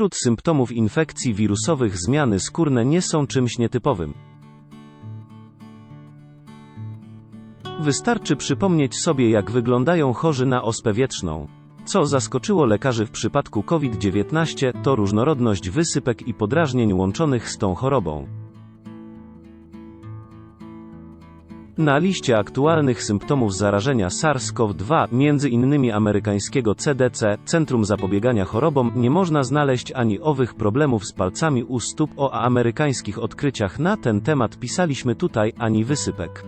Wśród symptomów infekcji wirusowych zmiany skórne nie są czymś nietypowym. Wystarczy przypomnieć sobie, jak wyglądają chorzy na ospę wietrzną. Co zaskoczyło lekarzy w przypadku COVID-19, to różnorodność wysypek i podrażnień łączonych z tą chorobą. Na liście aktualnych symptomów zarażenia SARS-CoV-2, między innymi amerykańskiego CDC, Centrum Zapobiegania Chorobom, nie można znaleźć ani owych problemów z palcami u stóp o amerykańskich odkryciach na ten temat pisaliśmy tutaj, ani wysypek.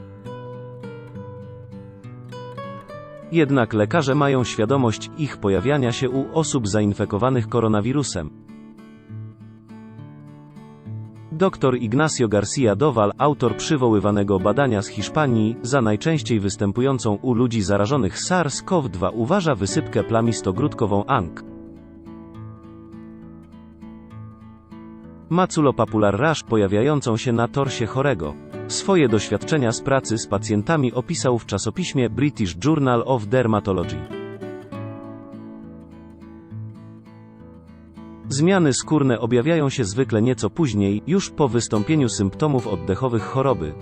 Jednak lekarze mają świadomość ich pojawiania się u osób zainfekowanych koronawirusem. Dr Ignacio Garcia Doval, autor przywoływanego badania z Hiszpanii, za najczęściej występującą u ludzi zarażonych SARS-CoV-2 uważa wysypkę plamistogródkową ANC. Maculopapular rash pojawiającą się na torsie chorego. Swoje doświadczenia z pracy z pacjentami opisał w czasopiśmie British Journal of Dermatology. Zmiany skórne objawiają się zwykle nieco później, już po wystąpieniu symptomów oddechowych choroby.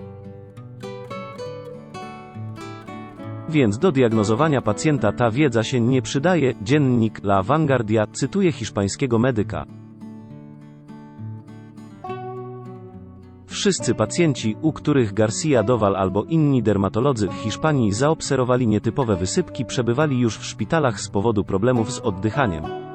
Więc do diagnozowania pacjenta ta wiedza się nie przydaje. Dziennik La Vanguardia cytuje hiszpańskiego medyka. Wszyscy pacjenci, u których Garcia Doval albo inni dermatolodzy w Hiszpanii zaobserwowali nietypowe wysypki, przebywali już w szpitalach z powodu problemów z oddychaniem.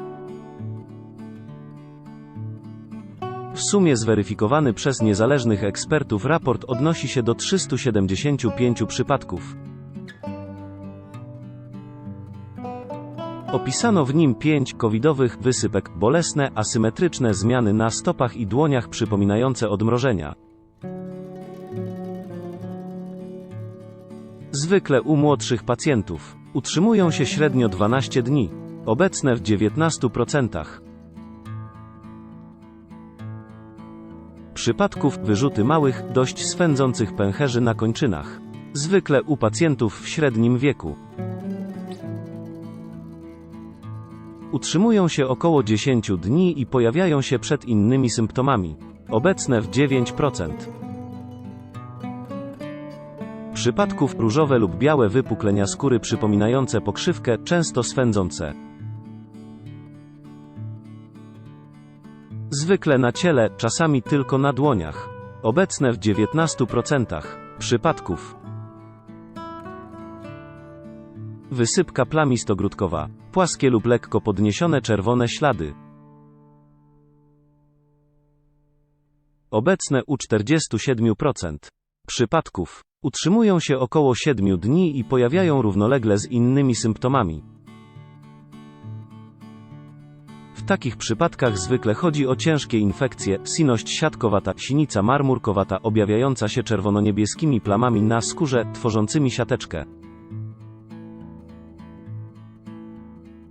W sumie zweryfikowany przez niezależnych ekspertów raport odnosi się do 375 przypadków. Opisano w nim pięć covidowych wysypek, bolesne, asymetryczne zmiany na stopach i dłoniach przypominające odmrożenia. Zwykle u młodszych pacjentów utrzymują się średnio 12 dni, obecne w 19%. Przypadków wyrzuty małych, dość swędzących pęcherzy na kończynach. Zwykle u pacjentów w średnim wieku. Utrzymują się około 10 dni i pojawiają się przed innymi symptomami. Obecne w 9%. Przypadków różowe lub białe wypuklenia skóry przypominające pokrzywkę, często swędzące. Zwykle na ciele, czasami tylko na dłoniach. Obecne w 19% przypadków. Wysypka plamistogródkowa. Płaskie lub lekko podniesione czerwone ślady. Obecne u 47% przypadków. Utrzymują się około 7 dni i pojawiają równolegle z innymi symptomami. Takich przypadkach zwykle chodzi o ciężkie infekcje, siność siatkowata, sinica marmurkowata objawiająca się czerwono-niebieskimi plamami na skórze, tworzącymi siateczkę.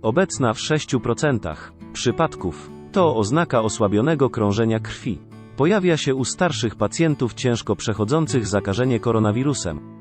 Obecna w 6% przypadków. To oznaka osłabionego krążenia krwi. Pojawia się u starszych pacjentów ciężko przechodzących zakażenie koronawirusem.